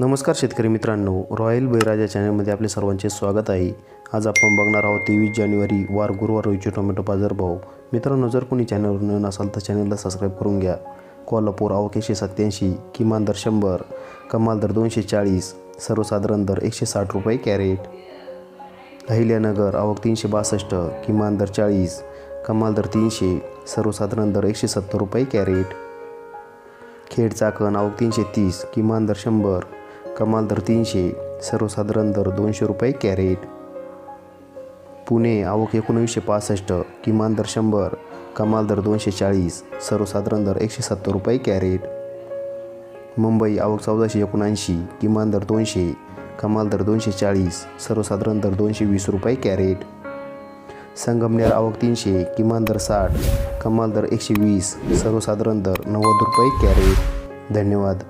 नमस्कार शेतकरी मित्रांनो. रॉयल बैराजा चॅनलमध्ये आपले सर्वांचे स्वागत आहे. आज आपण बघणार आहोत तेवीस जानेवारी वार गुरुवार रोजचे टोमॅटो बाजारभाव मित्रांनो जर कोणी चॅनलवर नवीन असाल तर चॅनलला सबस्क्राईब करून घ्या. कोल्हापूर आवक एकशे सत्त्याऐंशी किमान दर शंभर कमाल दर दोनशे चाळीस सर्वसाधारण दर एकशे साठ रुपये कॅरेट. अहिल्यानगर आवक तीनशे बासष्ट किमान दर चाळीस कमाल दर तीनशे सर्वसाधारण दर एकशे सत्तर रुपये कॅरेट. खेड चाकण आवक तीनशे तीस किमान दर शंभर कमाल दर तीनशे सर्वसाधारण दर दोनशे रुपये कॅरेट. पुणे आवक एकोणवीसशे पासष्ट किमान दर शंभर कमाल दर दोनशे चाळीस सर्वसाधारण दर एकशे सत्तर रुपये कॅरेट. मुंबई आवक चौदाशे एकोणऐंशी किमान दर दोनशे कमाल दर दोनशे चाळीस सर्वसाधारण दर दोनशे वीस रुपये कॅरेट. संगमनेर आवक तीनशे किमान दर साठ कमाल दर एकशे वीस सर्वसाधारण दर नव्वद रुपये कॅरेट. धन्यवाद.